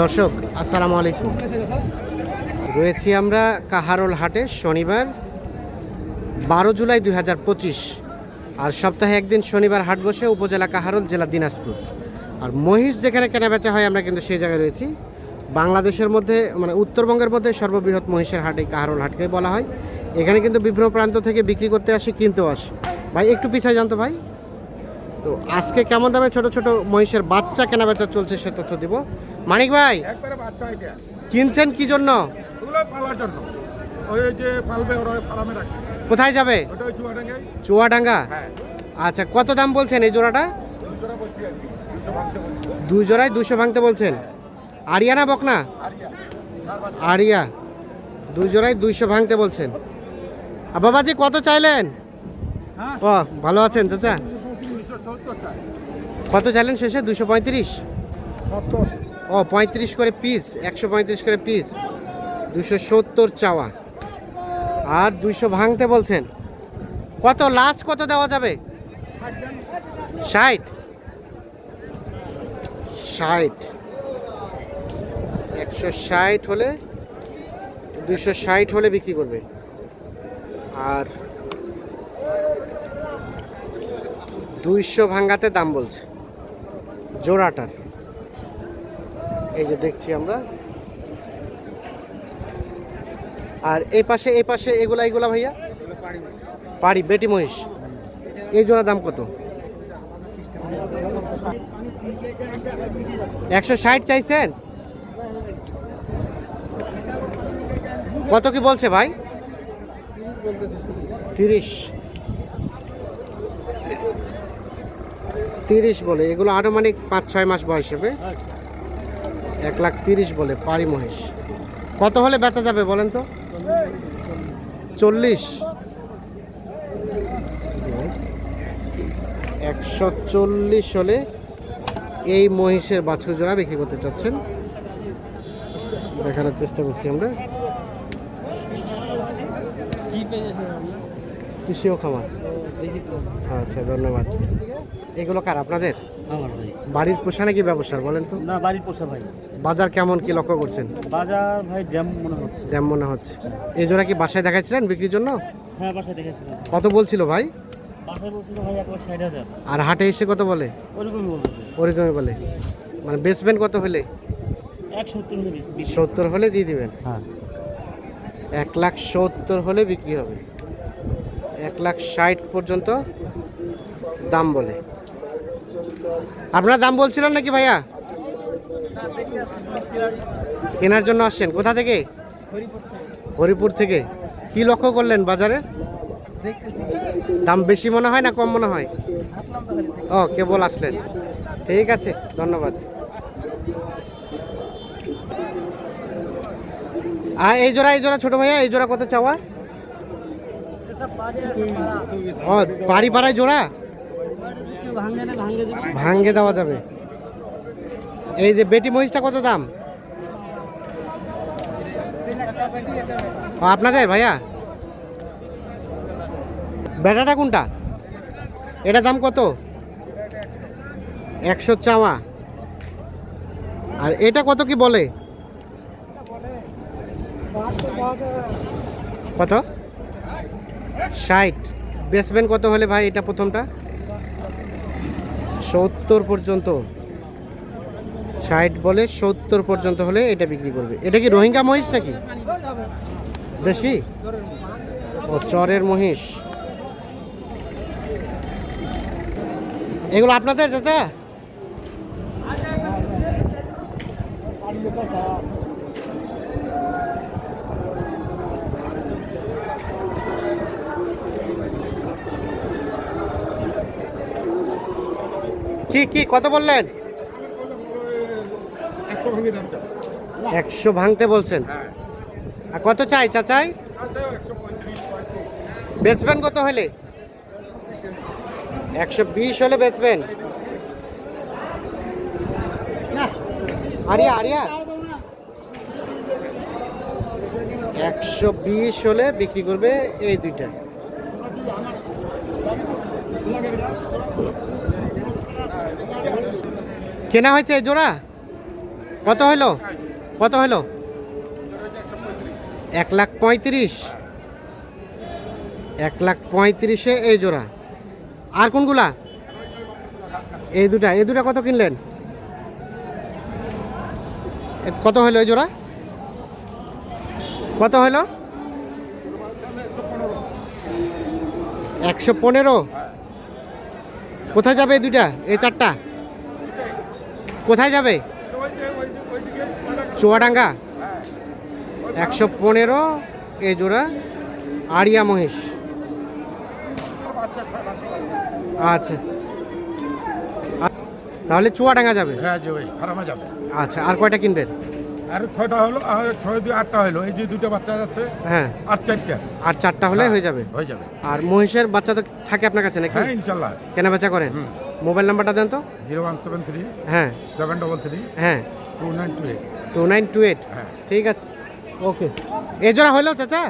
দর্শক, আসসালামু আলাইকুম। রয়েছি আমরা কাহারোল হাটে, শনিবার, বারো জুলাই দুই হাজার পঁচিশ। আর সপ্তাহে একদিন শনিবার হাট বসে উপজেলা কাহারোল, জেলা দিনাজপুর। আর মহিষ যেখানে কেনাবেচা হয়, আমরা কিন্তু সেই জায়গায় রয়েছি। বাংলাদেশের মধ্যে মানে উত্তরবঙ্গের মধ্যে সর্ববৃহৎ মহিষের হাট এই কাহারোল হাটকে বলা হয়। এখানে কিন্তু বিভিন্ন প্রান্ত থেকে বিক্রি করতে আসি, কিনতেও আসি। ভাই, একটু পিছায় জানতো ভাই। তো আজকে কেমন দামে ছোট ছোট মহিষের বাচ্চা কেনাবেচা চলছে সে তথ্য দিব। মানিক ভাই একবারে বাচ্চা এটা কিনছেন কি জন্য? ওগুলো পালার জন্য। ওই যে পালবে ওরা ফার্মে রাখে। কোথায় যাবে? ওটা ওই চুয়াডাঙ্গায়। চুয়াডাঙ্গা? হ্যাঁ। আচ্ছা কত দাম বলছেন এই জোড়াটা? বলছি আর কি দুই জোড়ায় দুশো ভাঙতে বলছেন। আরিয়া না বকনা? আরিয়া দুই জোড়ায় দুইশো ভাঙতে বলছেন। আর বাবাজি কত চাইলেন? হ্যাঁ। ও ভালো আছেন চাচা। কত চাইলেন শেষে? দুশো পঁয়ত্রিশ। ও, পঁয়ত্রিশ করে পিস একশো পঁয়ত্রিশ করে পিস দুশো সত্তর চাওয়া। আর দুশো ভাঙতে বলছেন। কত লাস্ট কত দেওয়া যাবে? ষাট। ষাট। একশো ষাট হলে, দুশো ষাট হলে বিক্রি করবে। আর দুইশো ভাঙ্গাতে দাম বলছে। জোড়াটার। এই যে দেখছি আমরা। আর এই পাশে এই পাশে এগুলা এগুলা ভাইয়া? পারি বেটি মহিষ। এই জোড়া দাম কত? একশো ষাট চাইছেন? কত কি বলছে ভাই? তিরিশ। তিরিশ বলে, এগুলো আনুমানিক পাঁচ, ছয় মাস বয়স হবে। এক লাখ তিরিশ বলে পারি মহিষ। কত হলে বেচা যাবে বলেন তো? চল্লিশ। একশো চল্লিশ হলে এই মহিষের বাছুর জোড়া বিক্রি করতে চাচ্ছেন। দেখানোর চেষ্টা করছি আমরা। কৃষিও খামার। আচ্ছা ধন্যবাদ। এগুলো কার আপনাদের? আমার ভাই। বাড়ির পোষা নাকি ব্যবসার বলেন তো? না বাড়ির পোষা ভাই। বাজার কেমন কি লক্ষ্য করছেন? বাজার ভাই ড্যাম মনে হচ্ছে। ড্যাম মনে হচ্ছে। এই জোড়া কি বাসায় দেখাচ্ছিলেন বিক্রির জন্য? হ্যাঁ বাসায় দেখেছিলাম কত বলছিল ভাই? বাসায় বলছিল ভাই এক লাখ ষাট হাজার। আর হাটে এসে কত বলে? ওরকমই বলতেছে। ওরকমই বলে। মানে বেচবেন কত হলে? এক সত্তর হলে সত্তর হলে দিয়ে দিবেন? হ্যাঁ। এক লাখ সত্তর হলে বিক্রি হবে। এক লাখ ষাট পর্যন্ত দাম বলে। আপনার দাম বলছিলেন নাকি ভাইয়া? কেনার জন্য আসছেন। কোথা থেকে? হরিপুর থেকে। কি লক্ষ্য করলেন বাজারে? দাম বেশি মনে হয় না কম মনে হয়? ও, কেবল আসলেন। ঠিক আছে, ধন্যবাদ। আর এই জোড়া এই জোড়া ছোট ভাইয়া, এই জোড়া কত চাওয়া? ও, বাড়ি পাড়ায় জোড়া? ভাঙ্গে দেওয়া যাবে। এই যে বেটি মহিষটা কত দাম? আপনাদের ভাইয়া? বেটাটা কোনটা? এটা দাম কত? একশো চাওয়া। আর এটা কত কি বলে? কত? ষাট। বেচবেন কত হলে ভাই এটা প্রথমটা? সত্তর পর্যন্ত। ষাট বলে সত্তর পর্যন্ত হলে এটা বিক্রি করবে। এটা কি রোহিঙ্গা মহিষ নাকি? বেশি ও, চরের মহিষ। এগুলো আপনাদের, চাচা? কি কি কত বললেন? একশো ভাঙতে বলছেন। হ্যাঁ। আর কত চাই চাচাই? বেচবেন কত হলে? একশো বিশ হলে বেচবেন। আরিয়া আরিয়া। একশো বিশ হলে বিক্রি করবে এই দুইটা। কেনা হয়েছে এই জোড়া? কত হলো? কত হলো? এক লাখ পঁয়ত্রিশ। এক লাখ পঁয়ত্রিশে এই জোড়া। আর কোনগুলা? এই দুটা। এই দুটা কত কিনলেন? কত হলো এই জোড়া? কত হলো? একশো পনেরো। কোথায় যাবে এই দুটা এই চারটা? কোথায় যাবে? চুয়াডাঙ্গা? একশো পনেরো এ জোড়া আরিয়া মহেশ। আচ্ছা। তাহলে চুয়াডাঙ্গা যাবে? হ্যাঁ যাবে। ফার্মে যাবে। আচ্ছা আর কয়টা কিনবেন? আর ছয়টা হলো আর ছয় দুই আটটা হলো এই যে দুটো বাচ্চা যাচ্ছে হ্যাঁ। আর চারটা। আর চারটা হলে হয়ে যাবে? হয়ে যাবে। আর মহিষের বাচ্চা তো থাকে আপনার কাছে নাকি? হ্যাঁ ইনশাল্লাহ। কেনা বেচা করেন? হুম। মোবাইল নাম্বারটা দেন তো। জিরো ওয়ান সেভেন থ্রি হ্যাঁ। সেভেন ডবল থ্রি হ্যাঁ। Two nine two eight. Two nine two eight. হ্যাঁ। ঠিক আছে। ওকে। এই জোড়া হলো চাচা?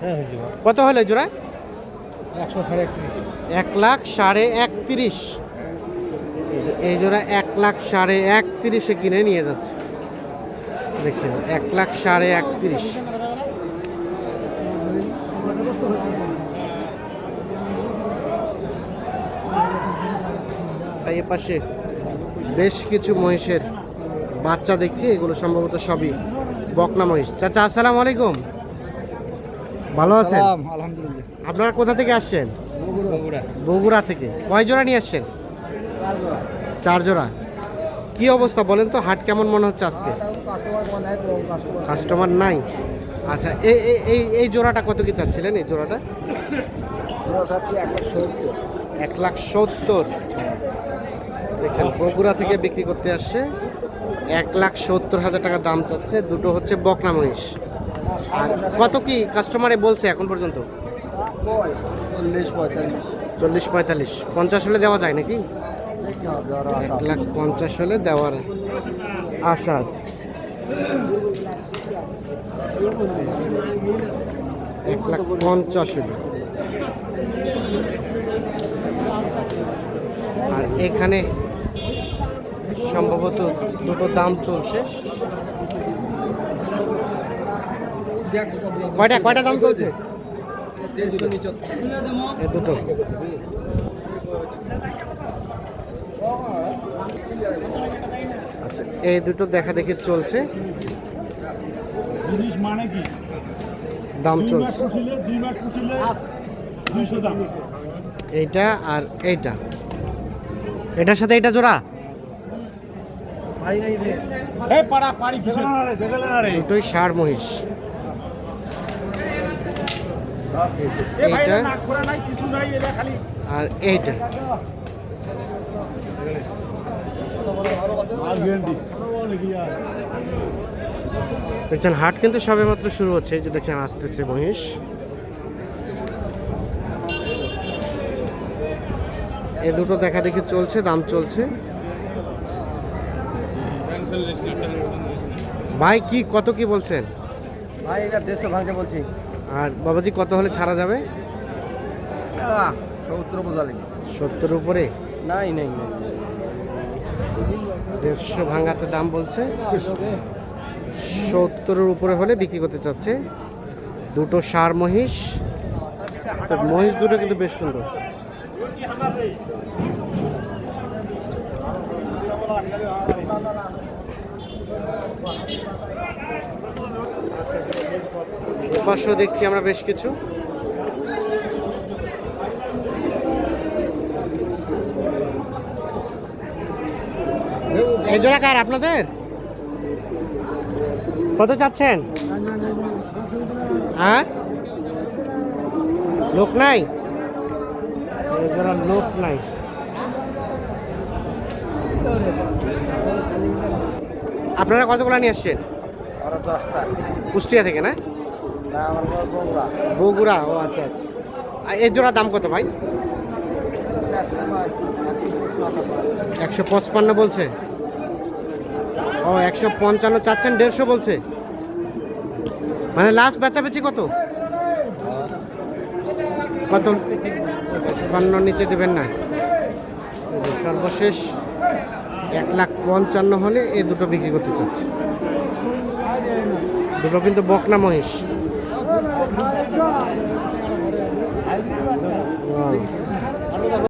হ্যাঁ কত হলো এই জোড়া? একশো এক লাখ সাড়ে একত্রিশ। এই এই জোড়া এক লাখ সাড়ে একত্রিশে কিনে নিয়ে যাচ্ছে। দেখছেন এক লাখ সাড়ে একত্রিশ। এই পাশে বেশ কিছু মহিষের বাচ্চা দেখছি এগুলো সম্ভবত সবই বকনা মহিষ। চাচা আসসালামু আলাইকুম। ভালো আছেন? আলহামদুলিল্লাহ। আপনারা কোথা থেকে আসছেন? বগুড়া। থেকে। কয় জোড়া নিয়ে আসছেন? চার জোড়া। কি অবস্থা বলেন তো? হাট কেমন মনে হচ্ছে আজকে? কাস্টমার নাই। আচ্ছা এই এই- এই এই জোড়াটা কত কি চাচ্ছিলেন এই জোড়াটা? এক লাখ সত্তর। দেখছেন বগুড়া থেকে বিক্রি করতে আসছে। এক লাখ সত্তর হাজার টাকা দাম চাচ্ছে। দুটো হচ্ছে বকনা মহিষ। আর কত কি কাস্টমারে বলছে এখন পর্যন্ত? চল্লিশ পঁয়তাল্লিশ। পঞ্চাশ হলে দেওয়া যায় নাকি? এক লাখ পঞ্চাশ হলে দেওয়ার। আশা আছে এক লাখ পঞ্চাশ হলে। আর এখানে সম্ভবত দুটো দাম চলছে। কয়টা কয়টা দাম চলছে? দুটো। আচ্ছা এই দুটো দেখা দেখি চলছে। জিনিস মানে কি? দাম চলছে। এইটা আর এইটা। এটার সাথে এটা জোড়া? এই পাড়া পাড়ি কিসের? দুটোই সার মহিষ। এইটা আর এইটা। দেখছেন হাট কিন্তু সবে মাত্র শুরু হচ্ছে। এই যে দেখছেন আসতেছে মহিষ। এ দুটো দেখা দেখি চলছে দাম চলছে। ভাই কি কত কি বলছেন? ভাই এটা দেড়শো ভাঙতে বলছি। আর বাবাজি কত হলে ছাড়া যাবে? সত্তর বোঝালি সত্তর উপরে? নাই নাই নাই। দেড়শো ভাঙাতে দাম বলছে। সত্তরের উপরে হলে বিক্রি করতে চাচ্ছে। দুটো সার মহিষ। মহিষ দুটো কিন্তু বেশ সুন্দর। পাশেও দেখছি আমরা বেশ কিছু। এই জোড়া কার আপনাদের? কত চাচ্ছেন? হ্যাঁ? লোক নাই? লোক নাই। আপনারা কতগুলো নিয়ে আসছেন? কুষ্টিয়া থেকে না? বগুড়া। বগুড়া ও আচ্ছা আচ্ছা। এর জোড়া দাম কত ভাই? একশো পঁচপান্ন বলছে? ও, একশো পঞ্চান্ন চাচ্ছেন, দেড়শো বলছে। মানে লাস্ট বেচাবেচি কত? কত? পঞ্চান্ন নিচে দেবেন না। সর্বশেষ এক লাখ পঞ্চান্ন হলে এই দুটো বিক্রি করতে চাচ্ছে। দুটো কিন্তু বকনা Wow.